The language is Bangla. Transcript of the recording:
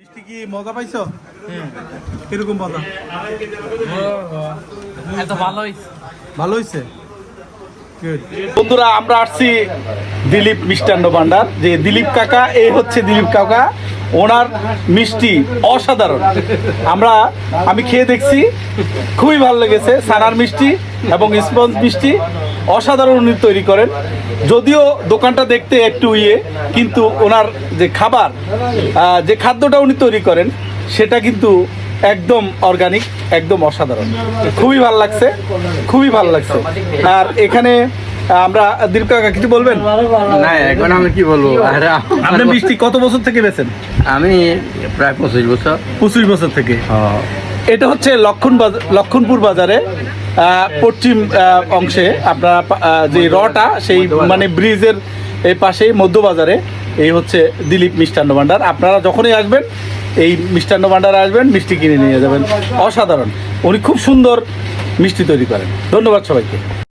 মিষ্টি কি মজা পাইছো? কীরকম মজা? এত ভালোই ভালো হয়েছে বন্ধুরা আমরা আসছি দিলীপ মিষ্টান্ন ভান্ডার। যে দিলীপ কাকা এই হচ্ছে দিলীপ কাকা। ওনার মিষ্টি অসাধারণ। আমরা আমি খেয়ে দেখছি। খুবই ভালো লেগেছে সানার মিষ্টি এবং স্পঞ্জ মিষ্টি। অসাধারণ উনি তৈরি করেন। যদিও দোকানটা দেখতে একটু ইয়ে কিন্তু ওনার যে খাবার যে খাদ্যটা উনি তৈরি করেন সেটা কিন্তু একদম অর্গানিক একদম অসাধারণ। খুবই ভালো লাগছে খুবই ভালো লাগছে। আর এখানে আমরা দীপ কাকা কিছু বলবেন? না এখন আমি কি বলব? আপনি মিষ্টি কত বছর থেকে বেছেন আমি প্রায় পঁচিশ বছর। পঁচিশ বছর থেকে। হ্যাঁ। এটা হচ্ছে লক্ষণ বাজার লক্ষণপুর বাজারে। পশ্চিম অংশে আপনারা যে রটা, সেই মানে ব্রিজের এই পাশেই মধ্যবাজারে, এই হচ্ছে দিলীপ মিষ্টান্ন ভাণ্ডার আপনারা যখনই আসবেন, এই মিষ্টান্ন ভাণ্ডারে আসবেন, মিষ্টি কিনে নিয়ে যাবেন। অসাধারণ। উনি খুব সুন্দর মিষ্টি তৈরি করেন। ধন্যবাদ সবাইকে।